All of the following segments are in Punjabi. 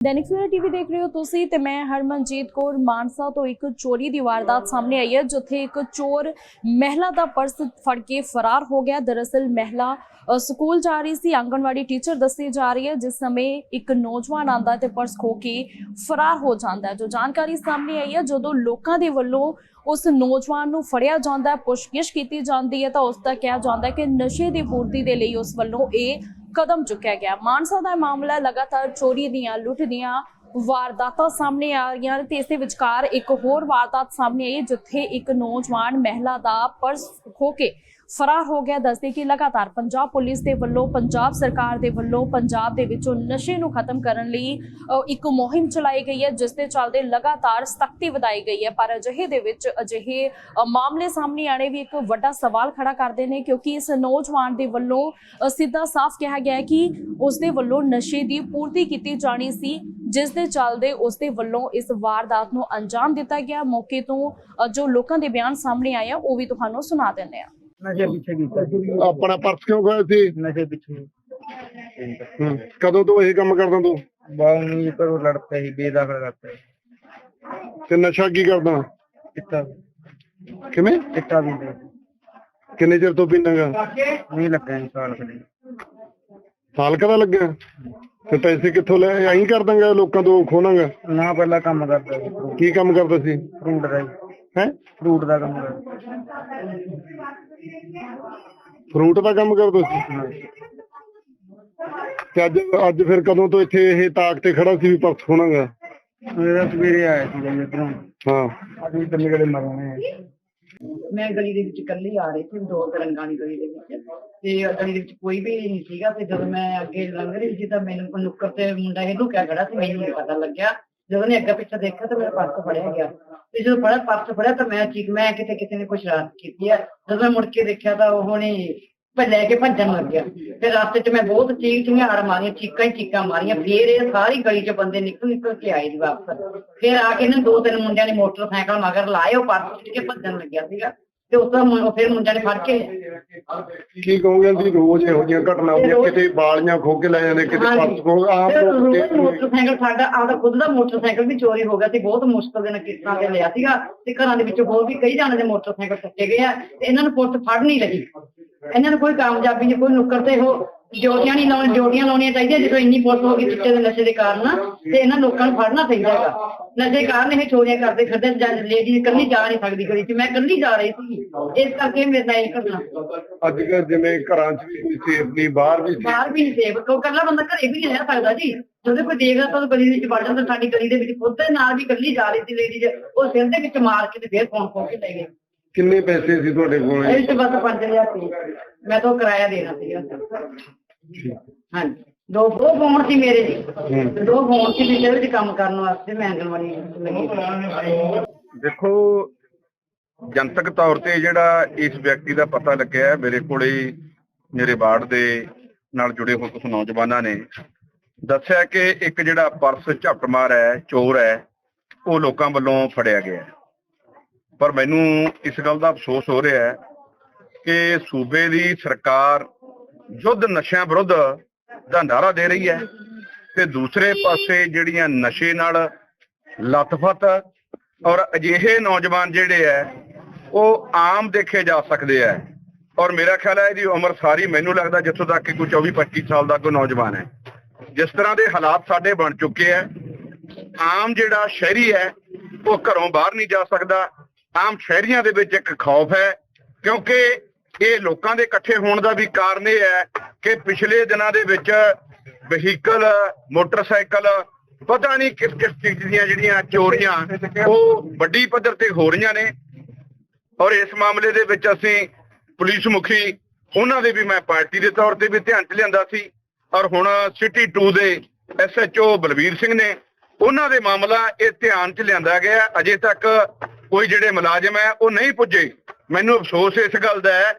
ਦੈਨਿਕ ਸਵੇਰਾ ਟੀਵੀ ਦੇਖ ਰਹੇ ਹੋ ਤੁਸੀਂ ਤੇ ਮੈਂ ਹਰਮਨਜੀਤ ਕੌਰ ਮਾਨਸਾ ਤੋਂ ਇੱਕ ਚੋਰੀ ਦੀ ਵਾਰਦਾਤ ਸਾਹਮਣੇ ਆਈ ਹੈ, ਜਿੱਥੇ ਇੱਕ ਚੋਰ ਮਹਿਲਾ ਦਾ ਪਰਸ ਫੜ ਕੇ ਫਰਾਰ ਹੋ ਗਿਆ। ਦਰਅਸਲ ਮਹਿਲਾ ਸਕੂਲ ਜਾ ਰਹੀ ਸੀ, ਆਂਗਣਵਾੜੀ ਟੀਚਰ ਦੱਸੀ ਜਾ ਰਹੀ ਹੈ, ਜਿਸ ਸਮੇਂ ਇੱਕ ਨੌਜਵਾਨ ਆਂਦਾ ਤੇ ਪਰਸ ਖੋ ਕੇ ਫਰਾਰ ਹੋ ਜਾਂਦਾ ਜੋ ਜਾਣਕਾਰੀ ਸਾਹਮਣੇ ਆਈ ਹੈ, ਜਦੋਂ ਲੋਕਾਂ ਦੇ ਵੱਲੋਂ ਉਸ ਨੌਜਵਾਨ ਨੂੰ ਫੜਿਆ ਜਾਂਦਾ ਪੁੱਛਗਿੱਛ ਕੀਤੀ ਜਾਂਦੀ ਹੈ, ਤਾਂ ਉਸ ਦਾ ਕਿਹਾ ਜਾਂਦਾ ਹੈ ਕਿ ਨਸ਼ੇ ਦੀ ਪੂਰਤੀ ਦੇ ਲਈ ਉਸ ਵੱਲੋਂ ਇਹ ਕਦਮ ਚੁੱਕਿਆ ਗਿਆ। ਮਾਨਸਾ ਦਾ ਮਾਮਲਾ ਲਗਾਤਾਰ ਚੋਰੀ ਦੀਆਂ ਲੁੱਟ ਦੀਆਂ ਵਾਰਦਾਤਾਂ ਸਾਹਮਣੇ ਆ ਰਹੀਆਂ ਨੇ ਤੇ ਇਸੇ ਵਿਚਕਾਰ ਇੱਕ ਹੋਰ ਵਾਰਦਾਤ ਸਾਹਮਣੇ ਆਈ ਜਿੱਥੇ ਇੱਕ ਨੌਜਵਾਨ ਮਹਿਲਾ ਦਾ ਪਰਸ ਖੋ ਕੇ ਫਰਾਰ ਹੋ ਗਿਆ। ਦੱਸਦੇ ਕਿ ਲਗਾਤਾਰ ਪੰਜਾਬ ਪੁਲਿਸ ਦੇ ਵੱਲੋਂ, ਪੰਜਾਬ ਸਰਕਾਰ ਦੇ ਵੱਲੋਂ, ਪੰਜਾਬ ਦੇ ਵਿੱਚੋਂ ਨਸ਼ੇ ਨੂੰ ਖਤਮ ਕਰਨ ਲਈ ਇੱਕ ਮੁਹਿੰਮ ਚਲਾਈ ਗਈ ਹੈ, ਜਿਸ ਦੇ ਚੱਲਦੇ ਲਗਾਤਾਰ ਸਖਤੀ ਵਧਾਈ ਗਈ ਹੈ। ਪਰ ਅਜਿਹੇ ਦੇ ਵਿੱਚ ਅਜਿਹੇ ਮਾਮਲੇ ਸਾਹਮਣੇ ਆਣੇ ਵੀ ਇੱਕ ਵੱਡਾ ਸਵਾਲ ਖੜਾ ਕਰਦੇ ਨੇ, ਕਿਉਂਕਿ ਇਸ ਨੌਜਵਾਨ ਦੇ ਵੱਲੋਂ ਸਿੱਧਾ ਸਾਫ਼ ਕਿਹਾ ਗਿਆ ਹੈ ਕਿ ਉਸ ਦੇ ਵੱਲੋਂ ਨਸ਼ੇ ਦੀ ਪੂਰਤੀ ਕੀਤੀ ਜਾਣੀ ਸੀ। ਜਿਸ ਦੇ ਚੱਲਦੇ ਉਸ ਦੇ ਵੱਲੋਂ ਇਸ ਵਾਰਦਾਤ ਨੂੰ ਅੰਜਾਮ ਦਿੱਤਾ ਗਿਆ। ਮੌਕੇ ਤੋਂ ਜੋ ਲੋਕਾਂ ਦੇ ਬਿਆਨ ਸਾਹਮਣੇ ਆਏ ਆ ਉਹ ਵੀ ਤੁਹਾਨੂੰ ਸੁਣਾ ਦਿੰਦੇ ਆ। ਨਸ਼ੇ ਪਿੱਛੇ ਕੀਤਾ। ਸੀ ਆਪਣਾ ਪਰਸ ਕਿਉਂ ਖੋਇਆ ਸੀ? ਨਸ਼ੇ ਪਿੱਛੇ। ਕਦੋਂ ਤੋਂ ਇਹ ਕੰਮ ਕਰਦਾ ਤੂੰ? ਬਾਹਰ ਨੂੰ ਕਰੋ ਲੜ ਪਏ ਸੀ ਬੇਦਖਲ ਕਰਤੇ। ਤੇ ਨਸ਼ਾ ਕੀ ਕਰਦਾ? ਚਿੱਟਾ ਕਿਵੇਂ? ਚਿੱਟਾ ਵੀ ਦੇ। ਕਿੰਨੇ ਚਿਰ ਤੋਂ ਪੀਂਦਾਗਾ ਨਹੀਂ ਲੱਗਾ ਜੀ ਸਾਲ ਕਦੇ ਸਾਲ ਕਦਾ ਲੱਗਿਆ? ਤੇ ਪੈਸੇ ਕਿੱਥੋਂ ਲੈ ਐਂ ਕਰ ਦਾਂਗਾ ਲੋਕਾਂ ਤੋਂ ਖੋਣਾਗਾ ਨਾ ਪਹਿਲਾਂ ਕੰਮ ਕਰਦਾ ਸੀ। ਕੀ ਕੰਮ ਕਰਦਾ ਸੀ? ਫਰੂਟ ਦਾ ਹੈ। ਫਰੂਟ ਦਾ ਕੰਮ ਕਰਦਾ ਫਰੂਟ ਦਾ ਕੰਮ ਕਰਦਾ ਸੀ। ਤੇ ਅੱਜ ਅੱਜ ਫਿਰ ਕਦੋਂ ਤੋਂ ਇੱਥੇ ਇਹ ਤਾਕ ਤੇ ਖੜਾ ਸੀ ਵੀ ਪਰਸ ਖੋਣਾਗਾ ਮੇਰਾ ਸਵੇਰੇ ਆਇਆ ਸੀ ਜੀ ਇੱਧਰੋਂ। ਹਾਂ। ਅੱਜ ਵੀ ਤੰਨੇ ਗੜੇ ਮਰਨੇ ਮੈਂ ਗਲੀ ਦੇ ਵਿੱਚ ਇਕੱਲੀ ਆ ਰਹੀ ਸੀ ਦੋ ਤਰੰਗਾਂ ਦੀ ਗਲੀ ਦੇ ਵਿੱਚ। ਤੇ ਗਲੀ ਵਿੱਚ ਕੋਈ ਵੀ ਨਹੀਂ ਸੀਗਾ ਤੇ ਜਦੋਂ ਮੈਂ ਅੱਗੇ ਲੰਘ ਰਹੀ ਸੀ ਤਾਂ ਮੈਨੂੰ ਨੁੱਕਰ ਤੇ ਮੁੰਡਾ ਇਹ ਲੁਕਿਆ ਖੜਾ ਸੀ, ਮੈਨੂੰ ਨਹੀਂ ਪਤਾ ਲੱਗਿਆ। ਜਦੋਂ ਨੇ ਅੱਗੇ ਪਿੱਛੇ ਦੇਖਿਆ ਤਾਂ ਮੇਰਾ ਪਰਸ ਫੜਿਆ ਗਿਆ। ਤੇ ਜਦੋਂ ਫੜਿਆ ਪਰਸ ਫੜਿਆ ਤਾਂ ਮੈਂ ਚੀਕ ਮੈਂ ਕਿਤੇ ਕਿਸੇ ਨੇ ਕੁਛ ਰਾਤ ਕੀਤੀ ਹੈ ਜਦੋਂ ਮੈਂ ਮੁੜ ਕੇ ਦੇਖਿਆ ਤਾਂ ਉਹ ਨੇ ਲੈ ਕੇ ਭੱਜਣ ਲੱਗ ਗਿਆ। ਤੇ ਰਸਤੇ 'ਚ ਮੈਂ ਬਹੁਤ ਚੀਕ ਚਿਹਾੜ ਮਾਰੀਆਂ, ਚੀਕਾਂ ਹੀ ਚੀਕਾਂ ਮਾਰੀਆਂ। ਫੇਰ ਇਹ ਸਾਰੀ ਗਲੀ 'ਚ ਬੰਦੇ ਨਿਕਲ ਨਿਕਲ ਕੇ ਆਏ ਜੀ ਵਾਪਸ। ਫੇਰ ਆ ਕੇ ਨਾ ਦੋ ਤਿੰਨ ਮੁੰਡਿਆਂ ਨੇ ਮੋਟਰਸਾਈਕਲ ਮਗਰ ਲਾਏ, ਉਹ ਪਰਸ ਚੁੱਕ ਕੇ ਭੱਜਣ ਲੱਗਿਆ ਸੀਗਾ। ਤੇ ਉਸ ਤੋਂ ਮੁੰ- ਫਿਰ ਮੁੰਡਿਆਂ ਨੇ ਫੜ ਕੇ ਕੀ ਕਹੋਗੇ ਜੀ ਰੋਜ਼ ਇਹੋ ਜਿਹੀਆਂ ਘਟਨਾ ਹੁੰਦੀਆਂ ਕਿਤੇ ਬਾਲੀਆਂ ਖੋ ਕੇ ਲੈ ਜਾਂਦੇ ਕਿਤੇ ਹਾਂਜੀ। ਪਰਸ ਖੋ ਆਮ ਫਿਰ ਲੋਕ ਰੋਜ਼ ਮੋਟਰਸਾਈਕਲ ਸਾਡਾ ਆਪਦਾ ਖੁਦ ਦਾ ਮੋਟਰਸਾਈਕਲ ਵੀ ਚੋਰੀ ਹੋ ਗਿਆ ਸੀ ਬਹੁਤ ਮੁਸ਼ਕਲ ਦੇ ਨਾਲ ਕਿਸ਼ਤਾਂ ਤੇ ਲਿਆ ਸੀਗਾ ਤੇ ਘਰਾਂ ਦੇ ਵਿੱਚੋਂ ਹੋਰ ਵੀ ਕਈ ਜਾਣੇ ਦੇ ਮੋਟਰਸਾਈਕਲ ਟੱਕੇ ਗਏ ਆ ਤੇ ਇਹਨਾਂ ਨੂੰ ਪੁਲਿਸ ਫੜ ਨਹੀਂ ਰਹੀ ਇਹਨਾਂ ਨੂੰ ਕੋਈ ਕਾਮਯਾਬੀ ਨਹੀਂ ਕੋਈ ਨੁੱਕਰ ਤੇ ਉਹ ਜੋੜੀਆਂ ਨਹੀਂ ਲਾਉਣ ਜੋੜੀਆਂ ਲਾਉਣੀਆਂ ਚਾਹੀਦੀਆਂ ਜਦੋਂ ਇੰਨੀ ਪੁਲਿਸ ਹੋ ਗਈ ਚਿੱਟੇ ਦੇ ਨਸ਼ੇ ਦੇ ਕਾਰਨ ਤੇ ਇਹਨਾਂ ਲੋਕਾਂ ਨੂੰ ਫੜਨਾ ਚਾਹੀਦਾ ਹੈਗਾ। ਨਸ਼ੇ ਕਾਰਨ ਇਹ ਚੋਰੀਆਂ ਕਰਦੇ ਫਿਰਦੇ ਜਾਂ ਲੇਡੀ ਇਕੱਲੀ ਜਾ ਨਹੀਂ ਸਕਦੀ ਗਲੀ 'ਚ ਮੈਂ ਇਕੱਲੀ ਜਾ ਰਹੀ ਸੀ। ਇਸ ਕਰਕੇ ਮੇਰੇ ਨਾਲ ਇਹ ਘਟਨਾ। ਅੱਜ ਕੱਲ੍ਹ ਜਿਵੇਂ ਘਰਾਂ 'ਚ ਵੀ ਕੋਈ ਸੇਫ ਨਹੀਂ ਬਾਹਰ ਵੀ ਬਾਹਰ ਵੀ ਨਹੀਂ ਸੇਵ ਕੋ ਕੱਲਾ ਬੰਦਾ ਘਰੇ ਵੀ ਨਹੀਂ ਰਹਿ ਸਕਦਾ ਜੀ। ਜਦੋਂ ਕੋਈ ਦੇਖਦਾ ਤਾਂ ਗਲੀ ਵਿੱਚ ਵੜ ਜਾਂਦਾ ਸਾਡੀ ਗਲੀ ਦੇ ਵਿੱਚ ਖੁਦ ਦੇ ਨਾਲ ਵੀ ਇਕੱਲੀ ਜਾ ਰਹੀ ਸੀ ਲੇਡੀ ਉਹ ਸਿਰ ਦੇ ਵਿੱਚ ਮਾਰ ਕੇ ਤੇ ਫੇਰ ਫੋਨ ਖੋ ਕੇ ਲੈ ਗਏ ਕਿੰਨੇ ਪੈਸੇ ਸੀ ਤੁਹਾਡੇ ਕੋਲ? ਇਹ ਚ ਬਸ 5000 ਸੀ। ਮੈਂ ਤਾਂ ਕਿਰਾਇਆ ਦੇਣਾ ਸੀਗਾ। ਹਾਂਜੀ। ਦੋ ਦੋ ਫੋਨ ਸੀ ਮੇਰੇ। ਜੀ। ਦੋ ਫੋਨ ਸੀ ਜਿਹਦੇ ਵਿੱਚ ਕੰਮ ਕਰਨ ਵਾਸਤੇ ਮੈਂ ਆਂਗਣਵਾੜੀ ਲੱਗੀ। ਦੇਖੋ ਜਨਤਕ ਤੌਰ ਤੇ ਜਿਹੜਾ ਇਸ ਵਿਅਕਤੀ ਦਾ ਪਤਾ ਲੱਗਿਆ ਮੇਰੇ ਕੋਲੇ ਮੇਰੇ ਵਾਰਡ ਦੇ ਨਾਲ ਜੁੜੇ ਹੋਏ ਕੁਝ ਨੌਜਵਾਨਾਂ ਨੇ। ਦੱਸਿਆ ਕਿ ਇੱਕ ਜਿਹੜਾ ਪਰਸ ਝਪਟਮਾਰ ਹੈ ਚੋਰ ਹੈ ਉਹ ਲੋਕਾਂ ਵੱਲੋਂ ਫੜਿਆ ਗਿਆ। ਪਰ ਮੈਨੂੰ ਇਸ ਗੱਲ ਦਾ ਅਫਸੋਸ ਹੋ ਰਿਹਾ ਹੈ ਕਿ ਸੂਬੇ ਦੀ ਸਰਕਾਰ ਯੁੱਧ ਨਸ਼ਿਆਂ ਵਿਰੁੱਧ ਦਾ ਨਾਰਾ ਦੇ ਰਹੀ ਹੈ ਤੇ ਦੂਸਰੇ ਪਾਸੇ ਜਿਹੜੀਆਂ ਨਸ਼ੇ ਨਾਲ ਲਤਫਤ ਔਰ ਅਜਿਹੇ ਨੌਜਵਾਨ ਜਿਹੜੇ ਐ ਉਹ ਆਮ ਦੇਖੇ ਜਾ ਸਕਦੇ ਐ ਔਰ ਮੇਰਾ ਖਿਆਲ ਹੈ ਇਹਦੀ ਉਮਰ ਸਾਰੀ ਮੈਨੂੰ ਲੱਗਦਾ ਜਿੱਥੋਂ ਤੱਕ ਕਿ ਕੋਈ 24 25 ਸਾਲ ਦਾ ਕੋਈ ਨੌਜਵਾਨ ਹੈ। ਜਿਸ ਤਰ੍ਹਾਂ ਦੇ ਹਾਲਾਤ ਸਾਡੇ ਬਣ ਚੁੱਕੇ ਐ ਆਮ ਜਿਹੜਾ ਸ਼ਹਿਰੀ ਹੈ ਉਹ ਘਰੋਂ ਬਾਹਰ ਨਹੀਂ ਜਾ ਸਕਦਾ। ਆਮ ਸ਼ਹਿਰੀਆਂ ਦੇ ਵਿੱਚ ਇੱਕ ਖੌਫ ਹੈ, ਕਿਉਂਕਿ ਇਹ ਲੋਕਾਂ ਦੇ ਇਕੱਠੇ ਹੋਣ ਦਾ ਵੀ ਕਾਰਨ ਇਹ ਹੈ ਕਿ ਪਿਛਲੇ ਦਿਨਾਂ ਦੇ ਵਿੱਚ ਵਹੀਕਲ, ਮੋਟਰਸਾਈਕਲ, ਪਤਾ ਨਹੀਂ ਕਿਸ ਕਿਸ ਚੀਜ਼ ਦੀਆਂ ਜਿਹੜੀਆਂ ਚੋਰੀਆਂ, ਉਹ ਵੱਡੀ ਪੱਧਰ ਤੇ ਹੋ ਰਹੀਆਂ ਨੇ। ਔਰ ਇਸ ਮਾਮਲੇ ਦੇ ਵਿੱਚ ਅਸੀਂ ਪੁਲਿਸ ਮੁਖੀ ਉਹਨਾਂ ਦੇ ਵੀ ਮੈਂ ਪਾਰਟੀ ਦੇ ਤੌਰ ਤੇ ਵੀ ਧਿਆਨ ਚ ਲਿਆਂਦਾ ਸੀ। ਔਰ ਹੁਣ ਸਿਟੀ 2 ਦੇ ਐਸਐਚਓ ਬਲਵੀਰ ਸਿੰਘ ਨੇ ਉਹਨਾਂ ਦੇ ਮਾਮਲਾ ਇਹ ਧਿਆਨ ਚ ਲਿਆਂਦਾ ਗਿਆ ਅਜੇ ਤੱਕ ਕੋਈ ਜਿਹੜੇ ਮੁਲਾਜ਼ਮ ਹੈ, ਉਹ ਨਹੀਂ ਪੁੱਜੇ। ਮੈਨੂੰ ਅਫਸੋਸ ਇਸ ਗੱਲ ਦਾ ਹੈ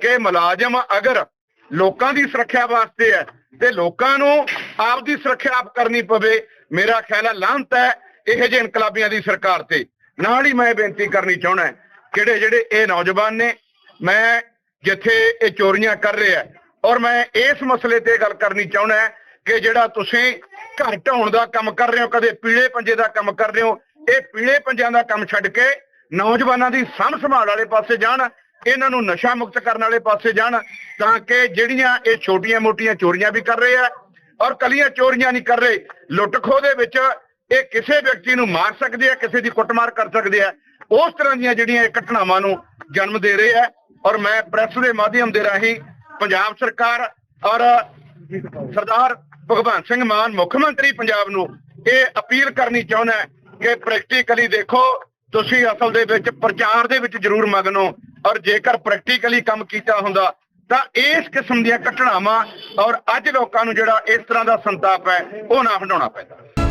ਕਿ ਮੁਲਾਜ਼ਮ ਅਗਰ ਲੋਕਾਂ ਦੀ ਸੁਰੱਖਿਆ ਵਾਸਤੇ ਹੈ ਤੇ ਲੋਕਾਂ ਨੂੰ ਆਪ ਦੀ ਸੁਰੱਖਿਆ ਆਪ ਕਰਨੀ ਪਵੇ, ਮੇਰਾ ਖਿਆਲ ਹੈ ਲਾਂਤ ਹੈ ਇਹੋ ਜਿਹੇ ਇਨਕਲਾਬੀਆਂ ਦੀ ਸਰਕਾਰ ਤੇ। ਨਾਲ ਹੀ ਮੈਂ ਬੇਨਤੀ ਕਰਨੀ ਚਾਹੁੰਦਾ ਕਿਹੜੇ ਜਿਹੜੇ ਇਹ ਨੌਜਵਾਨ ਨੇ, ਮੈਂ ਜਿੱਥੇ ਇਹ ਚੋਰੀਆਂ ਕਰ ਰਿਹਾ ਔਰ ਮੈਂ ਇਸ ਮਸਲੇ ਤੇ ਗੱਲ ਕਰਨੀ ਚਾਹੁੰਦਾ ਕਿ ਜਿਹੜਾ ਤੁਸੀਂ ਘਰ ਢਾਉਣ ਦਾ ਕੰਮ ਕਰ ਰਹੇ ਹੋ, ਕਦੇ ਪੀਲੇ ਪੰਜੇ ਦਾ ਕੰਮ ਕਰ ਰਹੇ ਹੋ, ਇਹ ਪੀਲੇ ਪੰਜਿਆਂ ਦਾ ਕੰਮ ਛੱਡ ਕੇ ਨੌਜਵਾਨਾਂ ਦੀ ਸਾਂਭ ਸੰਭਾਲ ਵਾਲੇ ਪਾਸੇ ਜਾਣ, ਇਹਨਾਂ ਨੂੰ ਨਸ਼ਾ ਮੁਕਤ ਕਰਨ ਵਾਲੇ ਪਾਸੇ ਜਾਣ, ਤਾਂ ਕਿ ਜਿਹੜੀਆਂ ਇਹ ਛੋਟੀਆਂ-ਮੋਟੀਆਂ ਚੋਰੀਆਂ ਵੀ ਕਰ ਰਹੇ ਆ ਔਰ ਕਲੀਆਂ ਚੋਰੀਆਂ ਨਹੀਂ ਕਰ ਰਹੇ, ਲੁੱਟ ਖੋਹ ਦੇ ਵਿੱਚ ਇਹ ਕਿਸੇ ਵਿਅਕਤੀ ਨੂੰ ਮਾਰ ਸਕਦੇ ਆ, ਕਿਸੇ ਦੀ ਕੁੱਟਮਾਰ ਕਰ ਸਕਦੇ ਆ, ਉਸ ਤਰ੍ਹਾਂ ਦੀਆਂ ਜਿਹੜੀਆਂ ਇਹ ਘਟਨਾਵਾਂ ਨੂੰ ਜਨਮ ਦੇ ਰਹੇ ਆ ਔਰ ਮੈਂ ਪ੍ਰੈਸ ਦੇ ਮਾਧਿਅਮ ਦੇ ਰਾਹੀਂ ਪੰਜਾਬ ਸਰਕਾਰ ਔਰ ਸਰਦਾਰ ਭਗਵੰਤ ਸਿੰਘ ਮਾਨ, ਮੁੱਖ ਮੰਤਰੀ ਪੰਜਾਬ ਨੂੰ ਇਹ ਅਪੀਲ ਕਰਨੀ ਚਾਹੁੰਦਾ ਕਿ ਪ੍ਰੈਕਟੀਕਲੀ ਦੇਖੋ, ਤੁਸੀਂ ਅਸਲ ਦੇ ਵਿੱਚ ਪ੍ਰਚਾਰ ਦੇ ਵਿੱਚ ਜ਼ਰੂਰ ਮਗਨੋ ਔਰ ਜੇਕਰ ਪ੍ਰੈਕਟੀਕਲੀ ਕੰਮ ਕੀਤਾ ਹੁੰਦਾ, ਤਾਂ ਇਸ ਕਿਸਮ ਦੀਆਂ ਘਟਨਾਵਾਂ ਔਰ ਅੱਜ ਲੋਕਾਂ ਨੂੰ ਜਿਹੜਾ ਇਸ ਤਰ੍ਹਾਂ ਦਾ ਸੰਤਾਪ ਹੈ, ਉਹ ਨਾ ਹਟਾਉਣਾ ਪੈਂਦਾ।